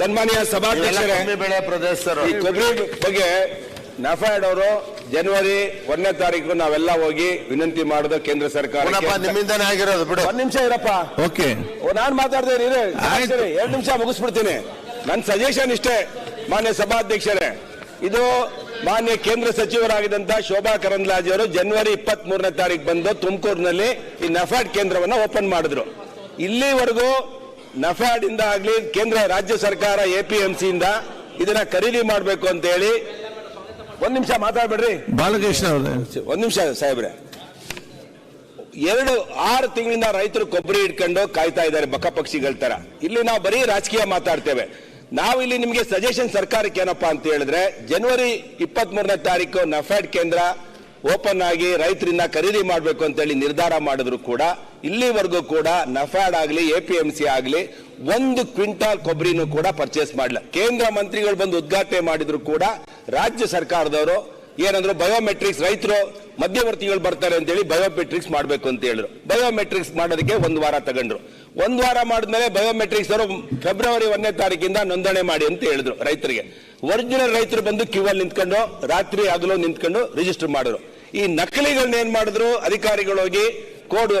ಸನ್ಮಾನ್ಯ ಸಭಾಧ್ಯಕ್ಷರೇ ಈ ಕೊಬ್ಬರಿ ಬಗ್ಗೆ ನಫಾಡ್ ಅವರು ಜನವರಿ ಒಂದನೇ ತಾರೀಕು ನಾವೆಲ್ಲ ಹೋಗಿ ವಿನಂತಿ ಮಾಡೋದು ಕೇಂದ್ರ ಸರ್ಕಾರ ಪುನಪ್ಪ ನಿಮ್ಮಿಂದಾನೇ ಆಗಿರೋದು ಬಿಡು. ಒಂದ್ ನಿಮಿಷ ಇರಪ್ಪ. ಓಕೆ. ಓ, ನಾನ್ ಮಾತಾಡ್ದೆ ಎರಡ್ ನಿಮಿಷ ಮುಗಿಸ್ಬಿಡ್ತೀನಿ. ನನ್ನ ಸಜೆಷನ್ ಇಷ್ಟೇ ಮಾನ್ಯ ಸಭಾಧ್ಯಕ್ಷರೇ. ಇದು ಮಾನ್ಯ ಕೇಂದ್ರ ಸಚಿವರಾಗಿದ್ದಂತ ಶೋಭಾ ಕರಂದ್ಲಾಜೆ ಅವರು ಜನವರಿ ಇಪ್ಪತ್ತ್ ಮೂರನೇ ತಾರೀಕು ಬಂದು ತುಮಕೂರಿನಲ್ಲಿ ಈ ನಫಾಡ್ ಕೇಂದ್ರವನ್ನ ಓಪನ್ ಮಾಡಿದ್ರು. ಇಲ್ಲಿವರೆಗೂ ನಫಾಡ್ ಇಂದ ಆಗ್ಲಿ ಕೇಂದ್ರ ರಾಜ್ಯ ಸರ್ಕಾರ ಎಪಿಎಂಸಿ ಇಂದ ಇದನ್ನ ಖರೀದಿ ಮಾಡಬೇಕು ಅಂತ ಹೇಳಿ ಒಂದ್ ನಿಮಿಷ ಮಾತಾಡ್ಬೇಡ್ರಿ. ಬಾಲಕೃಷ್ಣ ಒಂದ್ ನಿಮಿಷ ಸಾಹೇಬ್ರೆ. ಎರಡು ಆರು ತಿಂಗಳಿಂದ ರೈತರು ಕೊಬ್ಬರಿ ಇಟ್ಕೊಂಡು ಕಾಯ್ತಾ ಇದ್ದಾರೆ ಬಕ ಪಕ್ಷಿಗಳ ತರ. ಇಲ್ಲಿ ನಾವು ಬರೀ ರಾಜಕೀಯ ಮಾತಾಡ್ತೇವೆ. ನಾವು ಇಲ್ಲಿ ನಿಮಗೆ ಸಜೆಷನ್ ಸರ್ಕಾರಕ್ಕೆ ಏನಪ್ಪಾ ಅಂತ ಹೇಳಿದ್ರೆ ಜನವರಿ ಇಪ್ಪತ್ತ್ ಮೂರನೇ ತಾರೀಕು ನಫೆಡ್ ಕೇಂದ್ರ ಓಪನ್ ಆಗಿ ರೈತರಿಂದ ಖರೀದಿ ಮಾಡಬೇಕು ಅಂತ ಹೇಳಿ ನಿರ್ಧಾರ ಮಾಡಿದ್ರು ಕೂಡ, ಇಲ್ಲಿವರೆಗೂ ಕೂಡ ನಫ್ಯಾಡ್ ಆಗಲಿ ಎಪಿಎಂಸಿ ಆಗಲಿ, ಒಂದು ಕ್ವಿಂಟಾಲ್ ಕೊಬ್ಬರಿನೂ ಕೂಡ ಪರ್ಚೇಸ್ ಮಾಡಲ್ಲ ಕೇಂದ್ರ ಮಂತ್ರಿಗಳು ಬಂದು ಉದ್ಘಾಟನೆ ಮಾಡಿದ್ರು ಕೂಡ, ರಾಜ್ಯ ಸರ್ಕಾರದವರು ಏನಂದ್ರು ಬಯೋಮೆಟ್ರಿಕ್ಸ್ ರೈತರು ಮಧ್ಯವರ್ತಿಗಳು ಬರ್ತಾರೆ ಅಂತೇಳಿ ಬಯೋಮೆಟ್ರಿಕ್ಸ್ ಮಾಡಬೇಕು ಅಂತ ಹೇಳಿದ್ರು. ಬಯೋಮೆಟ್ರಿಕ್ಸ್ ಮಾಡೋದಕ್ಕೆ ಒಂದು ವಾರ ತಗೊಂಡ್ರು. ಒಂದು ವಾರ ಮಾಡಿದ್ಮೇಲೆ ಬಯೋಮೆಟ್ರಿಕ್ಸ್ ಅವರು ಫೆಬ್ರವರಿ ಒಂದನೇ ತಾರೀಕಿಂದ ನೋಂದಣಿ ಮಾಡಿ ಅಂತ ಹೇಳಿದ್ರು ರೈತರಿಗೆ. ಒರಿಜಿನಲ್ ರೈತರು ಬಂದು ಕ್ಯೂ ಅಲ್ಲಿ ನಿಂತ್ಕೊಂಡು, ರಾತ್ರಿ ಹಗಲು ನಿಂತ್ಕೊಂಡು ರಿಜಿಸ್ಟರ್ ಮಾಡಿದ್ರು. ಈ ನಕಲಿಗಳನ್ನ ಏನ್ ಮಾಡಿದ್ರು? ಅಧಿಕಾರಿಗಳು ಹೋಗಿ ಕೋಡ್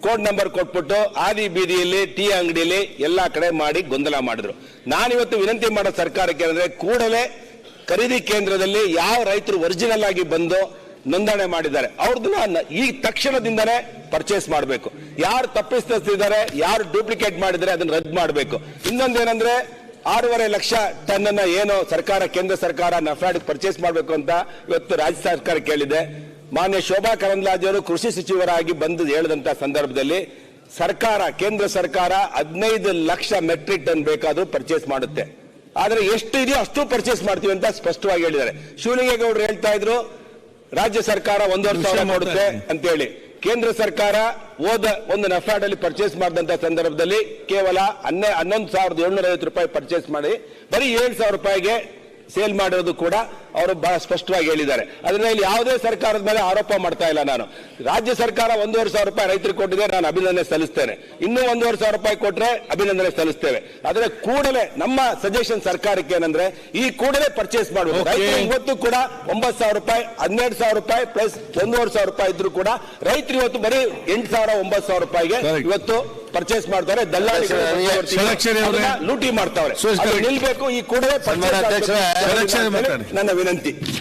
ಕೋಡ್ ನಂಬರ್ ಕೊಟ್ಬಿಟ್ಟು ಆದಿ ಬೀದಿಯಲ್ಲಿ, ಟೀ ಅಂಗಡಿಯಲ್ಲಿ ಎಲ್ಲಾ ಕಡೆ ಮಾಡಿ ಗೊಂದಲ ಮಾಡಿದ್ರು. ನಾನಿವತ್ತು ವಿನಂತಿ ಮಾಡೋ ಸರ್ಕಾರಕ್ಕೆ ಅಂದ್ರೆ ಕೂಡಲೇ ಖರೀದಿ ಕೇಂದ್ರದಲ್ಲಿ ಯಾವ ರೈತರು ಒರಿಜಿನಲ್ ಆಗಿ ಬಂದು ನೋಂದಣಿ ಮಾಡಿದ್ದಾರೆ. ಅವ್ರದನ್ನ ಈ ತಕ್ಷಣದಿಂದನೇ ಪರ್ಚೇಸ್ ಮಾಡಬೇಕು. ಯಾರು ತಪ್ಪಿಸ್ತಿದ್ದಾರೆ ಯಾರು ಡೂಪ್ಲಿಕೇಟ್ ಮಾಡಿದರೆ ಅದನ್ನ ರದ್ದು ಮಾಡಬೇಕು. ಇನ್ನೊಂದೇನಂದ್ರೆ ಆರೂವರೆ ಲಕ್ಷ ಟನ್ ಅನ್ನ ಏನು ಸರ್ಕಾರ, ಕೇಂದ್ರ ಸರ್ಕಾರ ನಫ್ರಾಡಿಗೆ ಪರ್ಚೇಸ್ ಮಾಡಬೇಕು ಅಂತ ಇವತ್ತು ರಾಜ್ಯ ಸರ್ಕಾರ ಕೇಳಿದೆ. ಮಾನ್ಯ ಶೋಭಾ ಕರಂದ್ಲಾಜೆ ಅವರು ಕೃಷಿ ಸಚಿವರಾಗಿ ಬಂದು ಹೇಳಿದಂತ ಸಂದರ್ಭದಲ್ಲಿ ಸರ್ಕಾರ, ಕೇಂದ್ರ ಸರ್ಕಾರ ಹದಿನೈದು ಲಕ್ಷ ಮೆಟ್ರಿಕ್ ಟನ್ ಬೇಕಾದ್ರೂ ಪರ್ಚೇಸ್ ಮಾಡುತ್ತೆ. ಆದ್ರೆ ಎಷ್ಟು ಇದೆಯೋ ಅಷ್ಟು ಪರ್ಚೇಸ್ ಮಾಡ್ತೀವಿ ಅಂತ ಸ್ಪಷ್ಟವಾಗಿ ಹೇಳಿದ್ದಾರೆ. ಶಿವಲಿಂಗೇಗೌಡರು ಹೇಳ್ತಾ ಇದ್ರು ರಾಜ್ಯ ಸರ್ಕಾರ ಒಂದೂವರೆ ಸಾವಿರ ಮಾಡುತ್ತೆ ಅಂತ ಹೇಳಿ ಕೇಂದ್ರ ಸರ್ಕಾರ ಹೋದ ಒಂದು ನಫ್ಯಾಡ್ ಅಲ್ಲಿ ಪರ್ಚೇಸ್ ಮಾಡಿದಂತ ಸಂದರ್ಭದಲ್ಲಿ ಕೇವಲ ಹನ್ನೆ ಹನ್ನೊಂದು ಸಾವಿರದ ಏಳ್ನೂರ ಐವತ್ತು ರೂಪಾಯಿ ಪರ್ಚೇಸ್ ಮಾಡಿ ಬರೀ ಏಳು ಸಾವಿರ ರೂಪಾಯಿಗೆ ಸೇಲ್ ಮಾಡಿರೋದು ಕೂಡ ಅವರು ಬಹಳ ಸ್ಪಷ್ಟವಾಗಿ ಹೇಳಿದ್ದಾರೆ ಅದನ್ನ ಇಲ್ಲಿ ಯಾವುದೇ ಸರ್ಕಾರದ ಮೇಲೆ ಆರೋಪ ಮಾಡ್ತಾ ಇಲ್ಲ ನಾನು ರಾಜ್ಯ ಸರ್ಕಾರ ಒಂದೂವರೆ ಸಾವಿರ ರೂಪಾಯಿ ರೈತರಿಗೆ ಕೊಟ್ಟಿದೆ ನಾನು ಅಭಿನಂದನೆ ಸಲ್ಲಿಸ್ತೇನೆ ಇನ್ನೂ ಒಂದೂವರೆ ಸಾವಿರ ರೂಪಾಯಿ ಕೊಟ್ಟರೆ ಅಭಿನಂದನೆ ಸಲ್ಲಿಸ್ತೇವೆ ಆದರೆ ಕೂಡಲೇ ನಮ್ಮ ಸಜೆಷನ್ ಸರ್ಕಾರಕ್ಕೆ ಏನಂದ್ರೆ ಈ ಕೂಡಲೇ ಪರ್ಚೇಸ್ ಮಾಡಬೇಕು. ರೈತರು ಇವತ್ತು ಕೂಡ ಒಂಬತ್ತು ಸಾವಿರ ರೂಪಾಯಿ ಹನ್ನೆರಡು ಸಾವಿರ ರೂಪಾಯಿ ಪ್ಲಸ್ ಒಂದೂವರೆ ಸಾವಿರ ರೂಪಾಯಿ ಇದ್ರು ಕೂಡ ರೈತರು ಇವತ್ತು ಬರೀ ಎಂಟು ಸಾವಿರ ಒಂಬತ್ತು ಸಾವಿರ ರೂಪಾಯಿಗೆ ಇವತ್ತು ಪರ್ಚೇಸ್ ಮಾಡ್ತಾರೆ ದಲ್ಲಾಳಿ ಲೂಟಿ ಮಾಡ್ತಾವ್ರೆ. ನಿಲ್ಬೇಕು ಈ ಕೂಡಲೇ purchase なんて。